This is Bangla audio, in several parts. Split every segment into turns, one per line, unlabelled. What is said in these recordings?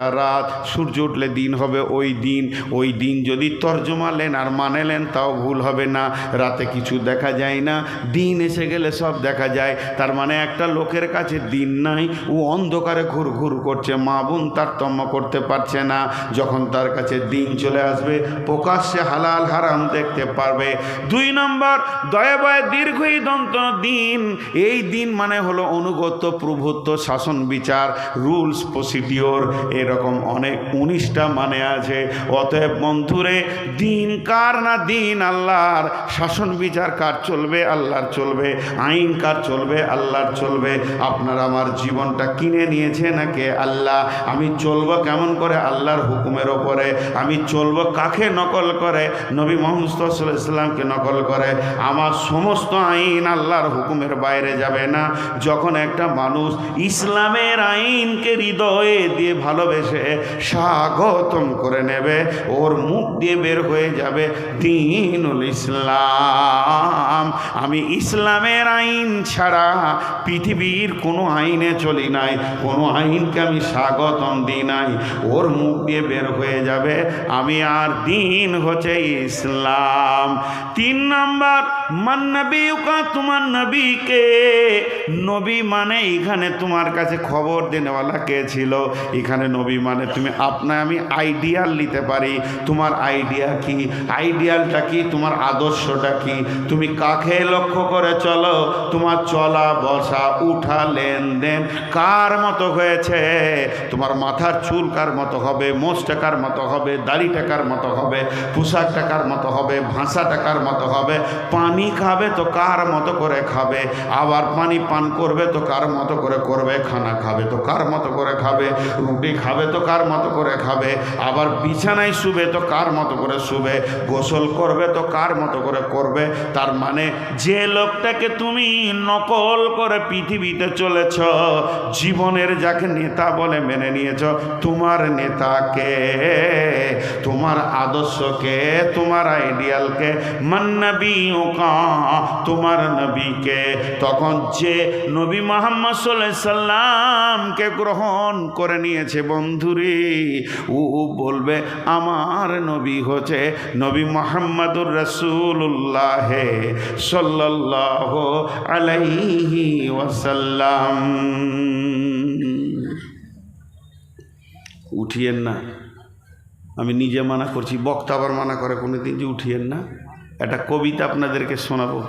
রাত, সূর্য উঠলে দিন হবে ওই দিন ওই দিন যদি তর্জমালেন আর মানেলেন তাও ভুল হবে না। রাতে কিছু দেখা যায় না, দিন এসে গেলে সব দেখা যায়। তার মানে একটা লোকের কাছে দিন নাই, ও অন্ধকারে ঘুর ঘুর করছে, মা বোন তারতম্য করতে পারছে না। যখন তার কাছে দিন চলে আসবে, প্রকাশ্যে হালাল হারাম দেখতে পারবে। দুই নম্বর, দয়াবয় দীর্ঘই দন্ত দিন। এই দিন মানে হলো অনুগত প্রভুত্ব শাসন বিচার, রুলস প্রসিডিওর এরকম অনেক উনিশটা মানে আছে। অতএব বন্ধুরে, দিন কার না দিন আল্লাহর শাসন বিচার কার চলবে? আল্লাহর চলবে। আইন কার চলবে? আল্লাহর চলবে। আপনার আমার জীবনটা কিনে নিয়েছে নাকি আল্লাহ। আমি চলবো কেমন করে? আল্লাহর হুকুমের ওপরে। আমি চলবো কাকে নকল করে? নবী মোহাম্মদ ইসলামকে নকল করে। আমার সমস্ত আইন আল্লাহর হুকুমের বাইরে যাবে না। যখন একটা মানুষ ইসলামের আইনকে হৃদয়ে দিয়ে ভালোবেসে স্বাগতম করে নেবে, ওর মুখ দিয়ে বের হয়ে যাবে দিনুল ইসলাম। আমি ইসলামের আইন ছাড়া পৃথিবীর কোনো আইনে চলি নাই, কোনো আইনকে আমি স্বাগতম দিই নাই, ওর মুখ দিয়ে বের হয়ে যাবে, আমি আর দিন হচ্ছে ইসলাম। তিন নাম্বার, মান নবী কা তোমার নবীকে। নবী মানে এখানে তোমার কাছে খবর দেনেওয়ালা কে ছিল? এখানে নবী মানে তুমি আপনা আমি আইডিয়াল নিতে পারি। তোমার আইডিয়া কি? আইডিয়ালটা কি? তোমার আদর্শটা কি? তুমি কাকে লক্ষ্য করে চলো? তোমার চলা, বসা, উঠা, লেনদেন কার মতো হয়েছে? তোমার মাথার চুল কার মতো হবে? মোষ টাকার মতো হবে? দাড়ি টাকার মতো হবে? পোশাক টাকার মতো হবে? ভাষা টাকার মতো হবে? পানি খাবে তো কার মতো করে খাবে? আবার পানি পান করবে তো কার মতো করে করবে? খানা খাবে তো কার মতো করে খাবে? রুটি খাবে তো কার মতো করে খাবে? আবার বিছানায় শুবে তো কার মতো করে শুবে? গোসল করবে তো কার মতো করে করবে? তার মানে যে লোকটাকে তুমি নকল করে পৃথিবীতে চলেছ, জীবনের যাকে নেতা বলে মেনে নিয়েছ, তোমার নেতাকে, তোমার আদর্শকে, তোমার আইডিয়ালকে মান্নবী ওকা, তোমার নবীকে, তখন যে নবী মোহাম্মদ সাল্লামকে গ্রহণ করে নিয়েছে বন্ধুরে, ও বলবে, আমার নবী হচ্ছে নবী মোহাম্মদুর রসুল্লাহ সাল্লাহ আলাইহি ওয়াসাল্লাম। উঠিয়েন না। আমি নিজে মানা করছি, বক্তা আবার মানা করে কোনো দিন যে উঠিয়েন না। একটা কবিতা আপনাদেরকে শোনাবো।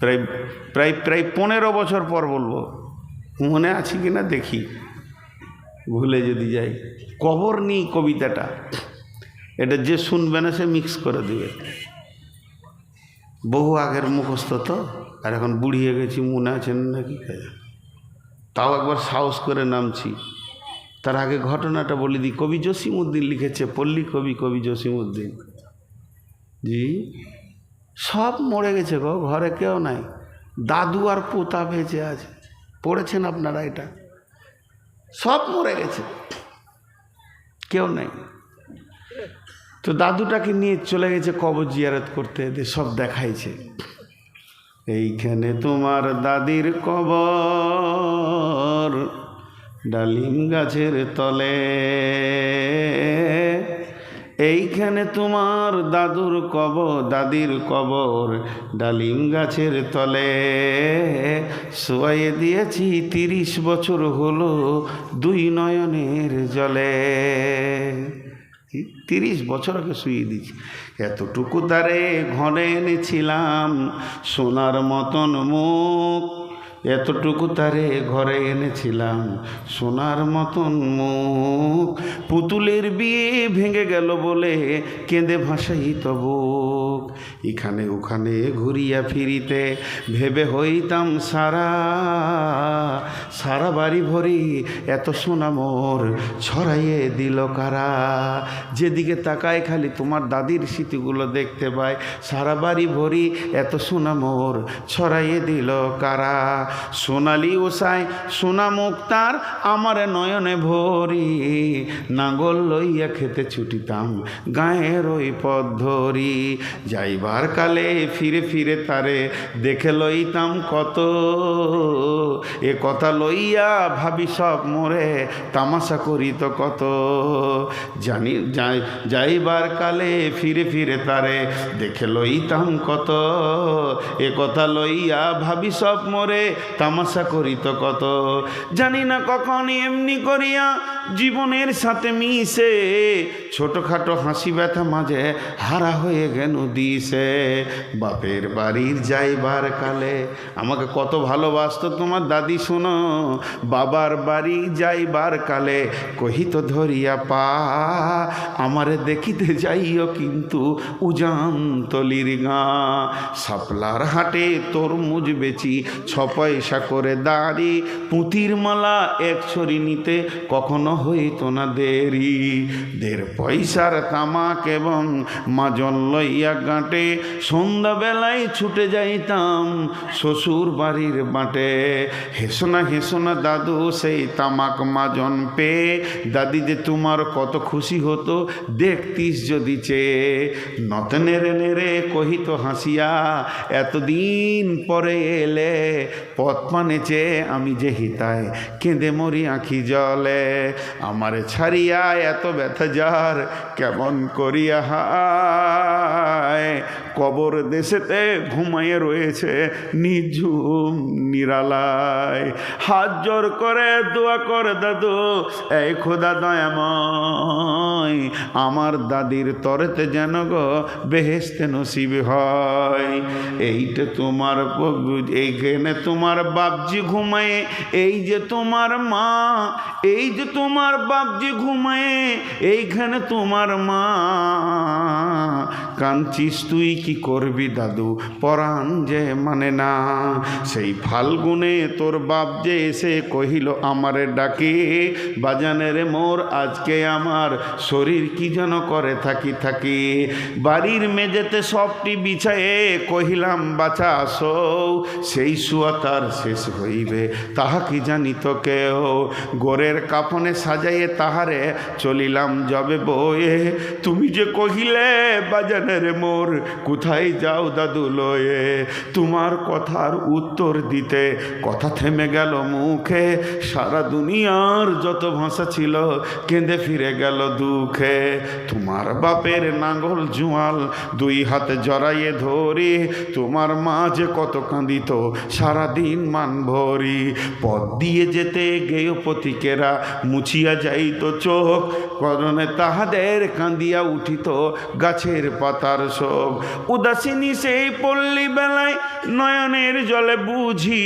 প্রায় প্রায় প্রায় পনেরো বছর পর বলব। মনে আছে কি না দেখি। ভুলে যদি যাই, কবর নিই কবিতাটা। এটা যে শুনবে না সে মিক্স করে দেবে। বহু আগের মুখস্থ তো, আর এখন বুড়িয়ে গেছি, মনে আছে নাকি তাও একবার সাহস করে নামছি। তার আগে ঘটনাটা বলে দিই, কবি জসিমউদ্দিন লিখেছে, পল্লী কবি কবি জসিমুদ্দিন জি, সব মরে গেছে গো, ঘরে কেউ নাই। দাদু আর পোতা বেঁচে আছে। পড়েছেন আপনারা এটা? সব মরে গেছে। কেউ নেই। তো দাদুটাকে নিয়ে চলে গেছে কবর জিয়ারত করতে সব দেখাইছে। এইখানে তোমার দাদির কবর, ডালিম গাছের তলে। এইখানে তোমার দাদুর কবর, দাদির কবর, ডালিম গাছের তলে। শোয়াইয়ে দিয়েছি তিরিশ বছর হলো দুই নয়নের জলে। তিরিশ বছর আগে শুয়ে দিয়েছি। এতটুকু তারে ঘরে এনেছিলাম, সোনার মতন মুখ। এতটুকু তারে ঘরে এনেছিলাম। সোনার মতন মুখ, পুতুলের বিয়ে ভেঙে গেল বলে কেঁদে ভাসাই তবুক এখানে ওখানে ঘুরিয়া ফিরিতে ভেবে হইতাম সারা সারা বাড়ি ভরি এত সোনা মোর ছড়াইয়ে দিল কারা। যেদিকে তাকায় খালি তোমার দাদির স্মৃতিগুলো দেখতে পায়, সারা বাড়ি ভরি এত সোনা মোর ছড়াইয়ে দিল কারা। সোনালি ওসাই সোনা মুক্তার আমার নয়নে ভরি নাগল লইয়া খেতে ছুটিতাম গায়ের ওই পথ ধরি। যাইবার কালে ফিরে ফিরে তারে দেখে লইতাম কত, এ কথা লইয়া ভাবি সব মোরে তামাশা করি তো কত। জানি, যাই, যাইবার কালে ফিরে ফিরে তারে দেখে লইতাম কত, এ কথা লইয়া ভাবি সব মোরে তামাশা করি তো কত? জানি না কখন এমনি করিয়া জীবনের সাথে মিশে ছোটখাটো হাসি ব্যথা মাঝে হারা হয়ে গেন দিছে। বাপের বাড়ির যাইবার কালে আমাকে কত ভালোবাসত তোমার দাদি, শোনো। বাবার বাড়ি যাইবার কালে কহিত ধরিয়া পা, আমারে দেখিতে যাইও কিন্তু উজান তলির গা। সাপলার হাটে তরমুজ বেচি, ছ পয়সা করে দাঁড়ি, পুঁতির মালা এক ছড়ি নিতে কখনো হইতো না দেরি। দেড় পয়সার তামাক এবং মাজন লইয়া গাঁটে সন্ধ্যাবেলায় ছুটে যাইতাম শ্বশুর বাড়ির বাটে হেসোনা হেসোনা, দাদু, সেই তামাক মাজন পেয়ে, দাদি যে তোমার কত খুশি হতো, দেখতিস যদি চেয়ে। নত নেড়ে নেড়ে কহিত হাসিয়া, এতদিন পরে এলে পথ মানে আমি যে হিতায় কেঁদে মরি আঁখি জলে, আমার ছাড়িয়া এত ব্যথা যার কেমন করিয়া হায়? কবর দেশেতে ঘুমাইয়ে রয়েছে, নিঝুম নিরালায়। হাত জোর করে দোয়া করে দাদু, এই খোদা দয়াময়, আমার দাদির তরেতে যেন গো বেহেস্তে নসিব হয়। এইটা তোমার এইখানে তোমার বাপজি ঘুমায়, এই যে তোমার মা, এই যে তোমার বাপজি ঘুমায়, এইখানে তোমার মা। কাঁদছিস তুই কি করবি, দাদু? পরাণ যে মানে না। সেই ফাল্গুনে তোর বাপ যে এসে কহিল, আমারে ডাকে, বাজানের মোর আজকে আমার শরীর কি যেন করে, থাকি থাকি। বাড়ির মেঝেতে সবটি বিছায়ে কহিলাম, বাছা সৌ সেই শুয়া তার শেষ হইবে। তাহা কি জানি তো কেউ গোরের কাফনে সাজাইয়ে তাহারে চলিলাম, যাবে বয়ে তুমি যে কহিলে বাজানের মোর, কোথায় যাও দাদু লয়ে? তোমার কথার উত্তর দিতে কথা থেমে গেল মুখে। সারা দুনিয়ার যত ভাষা ছিল কেঁদে ফিরে গেল দুঃখে। তোমার বাপের নাঙ্গল জুয়াল দুই হাতে জড়াইয়ে ধরি। তোমার মা যে কত কাঁদিত সারাদিন মান ভরি। পথ দিয়ে যেতে গেয় পথিকেরা, মুছিয়া যাইত চোখ। করণে তাহাদের কাঁদিয়া উঠিত গাছের পাতার সব উদাসিনী সেই পল্লী বেলায় নয়নের জলে বুঝি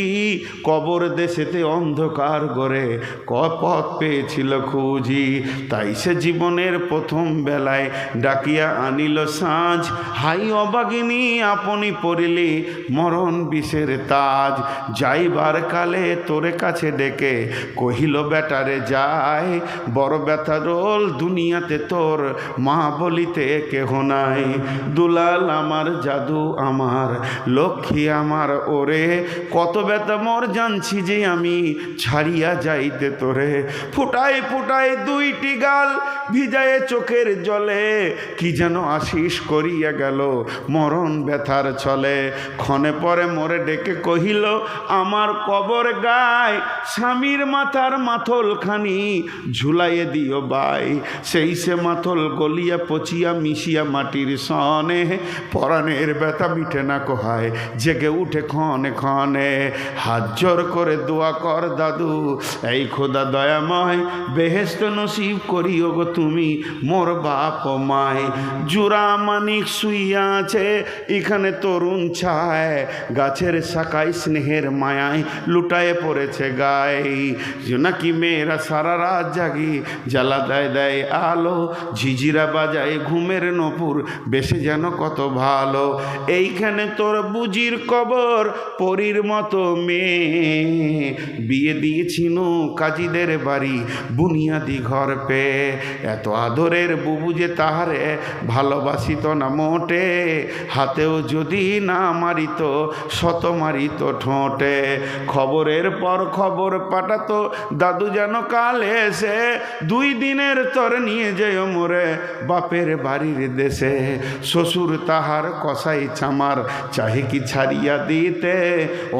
কবর দেশেতে অন্ধকার করে ক পথ পেয়েছিল খুঁজি। তাই সে জীবনের প্রথম বেলায় ডাকিয়া আনিল সাঁঝ। হাই অবাগিনী, আপনি পড়িলি মরণ বিষের তাজ। যাইবার কালে তোরে কাছে ডেকে কহিল বেটারে যায় বড় ব্যথা রোল দুনিয়াতে তোর মা বলিতে কেহ নাই। দুলাল আমার জাদু আমার, লক্ষ্মী আমার, ওরে কত ব্যথা মোর জানছি যে আমি ছাড়িয়া যাইতে তোরে। ফুটাই ফুটাই দুইটি গাল ভিজায়ে চোখের জলে, কি যেন আশিস করিয়া গেল মরণ ব্যথার ছলে। ক্ষণে পরে মোরে ডেকে কহিল, আমার কবর গায় স্বামীর মাথার মাথলখানি ঝুলাইয়ে দিও বাই সেই সে মাথল গলিয়া পচিয়া মিশিয়া মাটির সনে পরাণের ব্যথা মিঠে না কোহায়, জেগে উঠে ক্ষণে ক্ষণে। হাত জোর করে দোয়া কর দাদু, এই খোদা দয়াময়, বেহেস্ত নসিব করিও গো তুমি মোর বাপ মায়। জুরা মানিক শুইয়া আছে, এখানে তরুণ ছায়। গাছের শাখায় স্নেহের মায়ায় লুটায়ে পড়েছে গায়ে। নাকি মেয়েরা সারা রাত জাগি, জ্বালা দেয় দেয় আলো, ঝিঝিরা বাজায় ঘুমের নপুর বেশি যেন কত ভালো। এইখানে তোর বুজির কবর, পরীর মতো মেয়ে। বিয়ে দিয়েছিল কাজীদের বাড়ি, বুনিয়াদি ঘর পেয়ে। এত আদরের বুবু যে তাহারে ভালোবাসিত না মোটে। হাতেও যদি না মারিত, শত মারিত ঠোঁটে। খবরের পর খবর পাঠাতো, দাদু যেন কাল এসে। দুই দিনের তর নিয়ে যেও মোরে, বাপের বাড়ির দেশে। শ্বশুর তাহার কসাই চামার, চাহে কি ছাড়িয়া দিতে?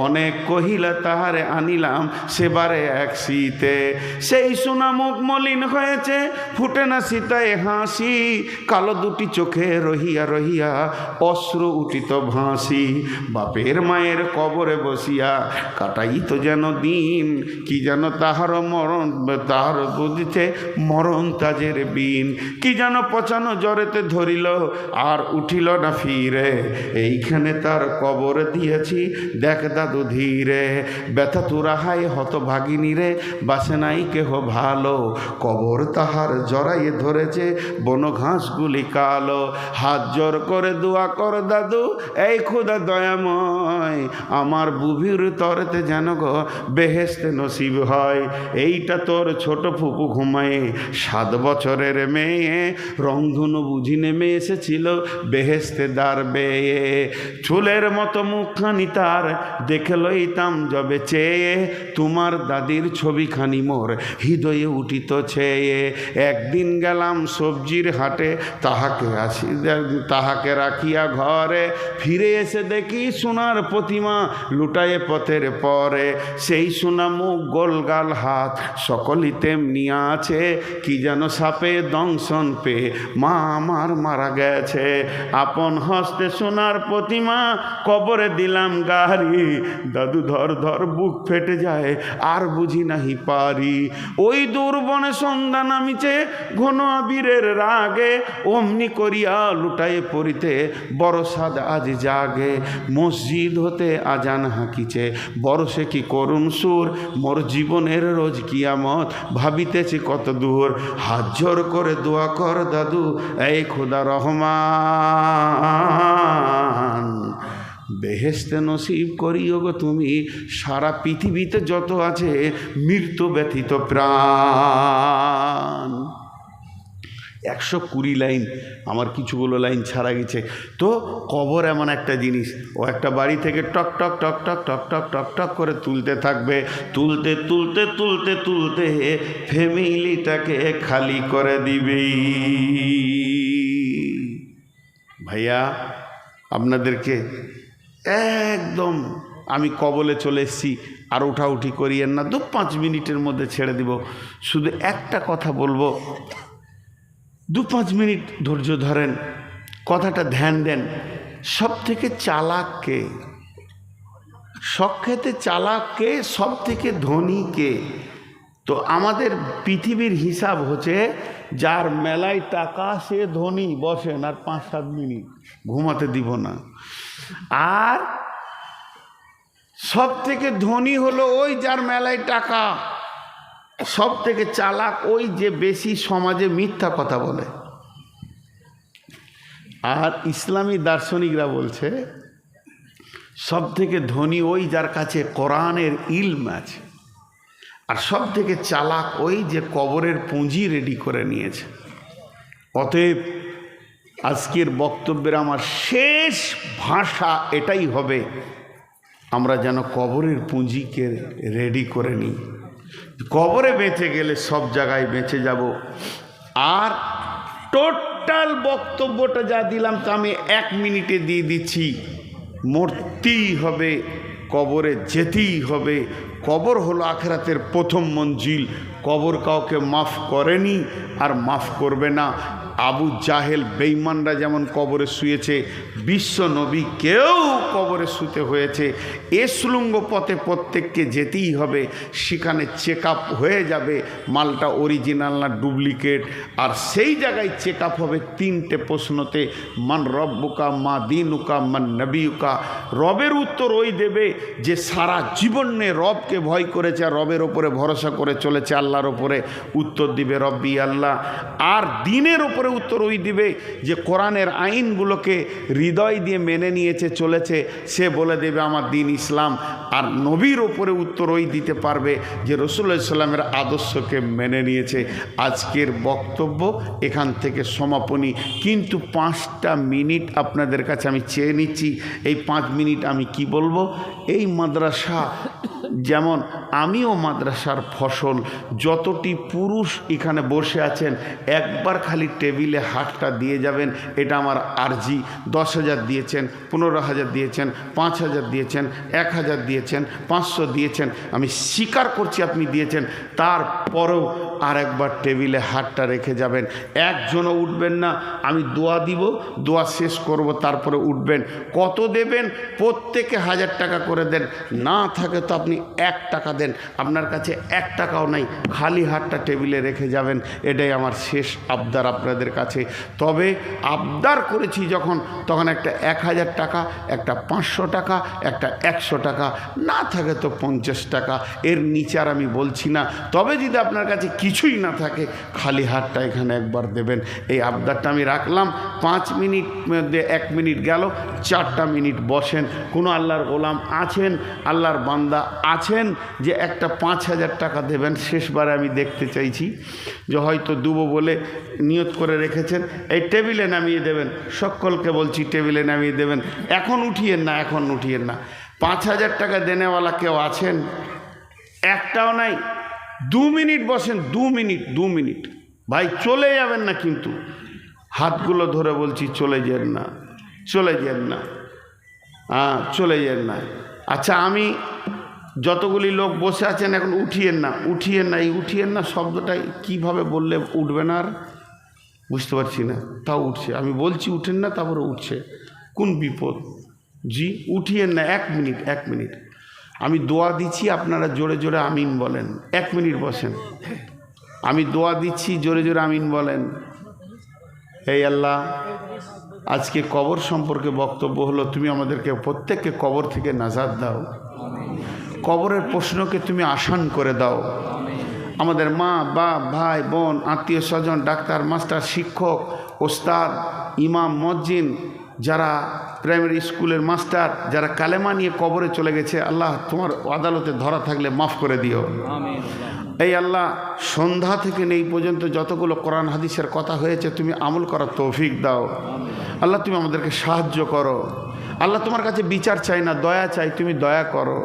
অনেক কহিলা, তাহারে আনিলাম সেবারে এক শীতে। সেই সোনা মুখ মলিন হয়েছে, ফুটে না সীতায় হাসি। কালো দুটি চোখে রহিয়া রহিয়া অশ্রু উঠিত ভাসি। বাপের মায়ের কবরে বসিয়া কাটাই তো যেন দিন, কি যেন তাহার মরণ, তাহার বুঝিতে মরণ তাজের বিন। কি যেন পচানো জ্বরেতে ধরিল আর উঠিল না ফিরে। এইখানে তার কবর দিয়েছি, দেখ দাদু ধীরে। ব্যথা তুরাহাই হত ভাগিনী রে, বাসে নাই কেহ ভালো। কবর তাহার জড়াইয়ে ধরেছে, বন ঘাসগুলি কালো। হাত জোর করে দোয়া কর দাদু, এই খুদা দয়াময়। আমার বুভির তরেতে যেন গো বেহেস্তে নসিব হয়। এইটা তোর ছোট ফুপু ঘুমায়ে, সাত বছরের মেয়ে, রংধনু বুঝি নেমে এসেছিল। বেহেস্তে দার বেয়ে। চুলের মতো মুখখানি তার, দেখে লইতাম যবে চেয়ে। তোমার দাদির ছবিখানি মোর, হৃদয়ে উঠিত ছেয়ে। একদিন গেলাম সবজির হাটে, তাহাকে আসি, তাহাকে রাখিয়া ঘরে। ফিরে এসে দেখি সোনার প্রতিমা লুটায়ে পথের পরে। সেই সোনা মুখ গোলগাল হাত সকলই তেমনি আছে। কি যেন সাপে দংশন পেয়ে মা আমার মারা গেছে। আপন হস্তে সোনার প্রতিমা কবরে দিলাম গাড়ি। দাদু ধর ধর বুক ফেটে যায়, আর বুঝি নাহি পারি। ওই দুর্বনে সন্ধ্যা নামিছে ঘন আবিরের রাগে, অমনি করিয়া লুটায়ে পড়িতে বড় সাদ আজ জাগে। মসজিদ হতে আজান হাঁকিছে, বড় সে কি করুণ সুর? মোর জীবনের রোজ কিয়ামত, ভাবিতেছি কত দূর। হাত জোর করে দোয়া কর দাদু, এই খোদা রহমান। বেহেস্তে নসিব করিও গো তুমি, সারা পৃথিবীতে যত আছে মৃত্যু ব্যথিত প্রাণ। একশো কুড়ি লাইন, আমার কিছুগুলো লাইন ছাড়া গেছে। তো কবর এমন একটা জিনিস, ও একটা বাড়ি থেকে টক টক টক টক টক টক টক টক করে তুলতে থাকবে। তুলতে তুলতে তুলতে তুলতে ফ্যামিলিটাকে খালি করে দিবে ভাইয়া, আপনাদেরকে একদম আমি কবলে চলে এসেছি, আর উঠাউঠি করিয়েন না, দু পাঁচ মিনিটের মধ্যে ছেড়ে দিব। শুধু একটা কথা বলব, দু পাঁচ মিনিট ধৈর্য ধরেন, কথাটা ধ্যান দেন। সব থেকে চালাককে সক্ষেতে চালাককে সব থেকে ধনীকে তো আমাদের পৃথিবীর হিসাব হচ্ছে যার মেলায় টাকা সে ধনী বসেন আর পাঁচ সাত মিনিট। ঘুমাতে দিব না। আর সব থেকে ধনী হলো ওই যার মেলায় টাকা। সব থেকে চালাক ওই যে বেশি সমাজে মিথ্যা কথা বলে। আর ইসলামী দার্শনিকরা বলছে সব থেকে ধনী ওই যার কাছে কোরআনের ইলম আছে। আর সব থেকে চালাক ওই যে কবরের পুঁজি রেডি করে নিয়েছে। অতএব আজকের বক্তব্যের আমার শেষ ভাষা এটাই হবে, আমরা যেন কবরের পুঁজিকে রেডি করে নিই। কবরে বেঁচে গেলে সব জায়গায় বেঁচে যাব। আর টোটাল বক্তব্যটা যা দিলাম তা আমি এক মিনিটে দিয়ে দিচ্ছি, মরতেই হবে। কবরে যেতেই হবে। কবর হলো আখেরাতের প্রথম মঞ্জিল। কবর কাউকে মাফ করেনি আর মাফ করবে না। আবু জাহেল বেইমানরা যেমন কবরে শুয়েছে, বিশ্ব নবী কেউ কবরে শুতে হয়েছে। এ সুলঙ্গ পথে প্রত্যেককে যেতেই হবে, সেখানে চেক হয়ে যাবে, মালটা অরিজিনাল না ডুপ্লিকেট আর সেই জায়গায় চেক হবে তিনটে প্রশ্নতে, মান রব্বুকা, মা দিনুকা, মান নবীকা রবের উত্তর ওই দেবে যে সারা জীবনে রবকে ভয় করেছে, আর রবের ওপরে ভরসা করে চলেছে, আল্লাহর ওপরে উত্তর দিবে রব্বি আল্লাহ। আর দিনের ওপরে উত্তর ওই দিবে যে কোরআনের আইনগুলোকে হৃদয় দিয়ে মেনে নিয়েছে, চলেছে। সে বলে দেবে, আমার দিন ইসলাম। আর নবীর ওপরে উত্তর ওই দিতে পারবে যে রসুল্লাহ সাল্লামের আদর্শকে মেনে নিয়েছে। আজকের বক্তব্য এখান থেকে সমাপনী। কিন্তু পাঁচটা মিনিট আপনাদের কাছে আমি চেয়ে নিচ্ছি। এই পাঁচ মিনিট আমি কি বলব? এই মাদ্রাসা যেমন আমিও মাদ্রাসার ফসল, যতটি পুরুষ এখানে বসে আছেন, একবার খালি টেবিলে হাতটা দিয়ে যাবেন, এটা আমার আর্জি। দশ হাজার দিয়েছেন, পনেরো হাজার দিয়েছেন, পাঁচ হাজার দিয়েছেন, এক হাজার দিয়েছেন, পাঁচশো দিয়েছেন। আমি স্বীকার করছি আপনি দিয়েছেন, তারপরেও আর একবার টেবিলে হাতটা রেখে যাবেন। একজনও উঠবেন না, আমি দোয়া দিব, দোয়া শেষ করব, তারপরে উঠবেন। কত দেবেন? প্রত্যেকে হাজার টাকা করে দেন। না থাকে তো আপনি এক টাকা দেন। আপনার কাছে এক টাকাও নাই, খালি হাতটা টেবিলে রেখে যাবেন। এটাই আমার শেষ আবদার আপনাদের কাছে। তবে আবদার করেছি যখন, তখন একটা এক হাজার টাকা, একটা পাঁচশো টাকা, একটা একশো টাকা, না থাকে তো পঞ্চাশ টাকা। এর নিচে আর আমি বলছি না। তবে যদি আপনার কাছে কিছুই না থাকে, খালি হাতটা এখানে একবার দেবেন। এই আবদারটা আমি রাখলাম। পাঁচ মিনিট এক মিনিট গেল, চারটা মিনিট বসেন। কোনো আল্লাহর গোলাম আছেন? আল্লাহর বান্দা আছেন যে একটা পাঁচ হাজার টাকা দেবেন, শেষবারে আমি দেখতে চাইছি যে হয়তো দুবো বলে নিয়ত করে রেখেছেন। এই টেবিলে নামিয়ে দেবেন, সকলকে বলছি টেবিলে নামিয়ে দেবেন। এখন উঠিয়েন না, এখন উঠিয়েন না। পাঁচ হাজার টাকা দেনেওয়ালা কেউ আছেন? একটাও নাই। দু মিনিট বসেন, দু মিনিট দু মিনিট। ভাই, চলে যাবেন না কিন্তু। হাতগুলো ধরে বলছি, চলে যেন না, চলে যেন না। হ্যাঁ চলে যেন না। আচ্ছা আমি যতগুলি লোক বসে আছেন, এখন উঠিয়েন না উঠিয়েন না, এই উঠিয়েন না শব্দটা কীভাবে বললে উঠবে না আর? বুঝতে পারছি না, তাও উঠছে। আমি বলছি উঠেন না, তারপরে উঠছে। কোন বিপদ? জি, উঠিয়েন না, এক মিনিট এক মিনিট। আমি দোয়া দিচ্ছি আপনারা জোরে জোরে আমিন বলেন। এক মিনিট বসেন। আমি দোয়া দিচ্ছি জোরে জোরে আমিন বলেন। এই আল্লাহ, আজকে কবর সম্পর্কে বক্তব্য হলো, তুমি আমাদেরকে প্রত্যেককে কবর থেকে নাজাদ দাও। কবরের প্রশ্নকে তুমি আসান করে দাও। আমাদের মা, বাপ, ভাই, বোন, আত্মীয় স্বজন, ডাক্তার, মাস্টার, শিক্ষক, ওস্তাদ, ইমাম মজ্জিন যারা প্রাইমারি স্কুলের মাস্টার, যারা কালেমা নিয়ে কবরে চলে গেছে, আল্লাহ তোমার আদালতে ধরা থাকলে মাফ করে দিও। এই আল্লাহ, সন্ধ্যা থেকে নেই পর্যন্ত যতগুলো কোরআন হাদিসের কথা হয়েছে, তুমি আমল করার তৌফিক দাও। আল্লাহ, তুমি আমাদেরকে সাহায্য করো। আল্লাহ, তোমার কাছে বিচার চাই না, দয়া চাই, তুমি দয়া করো।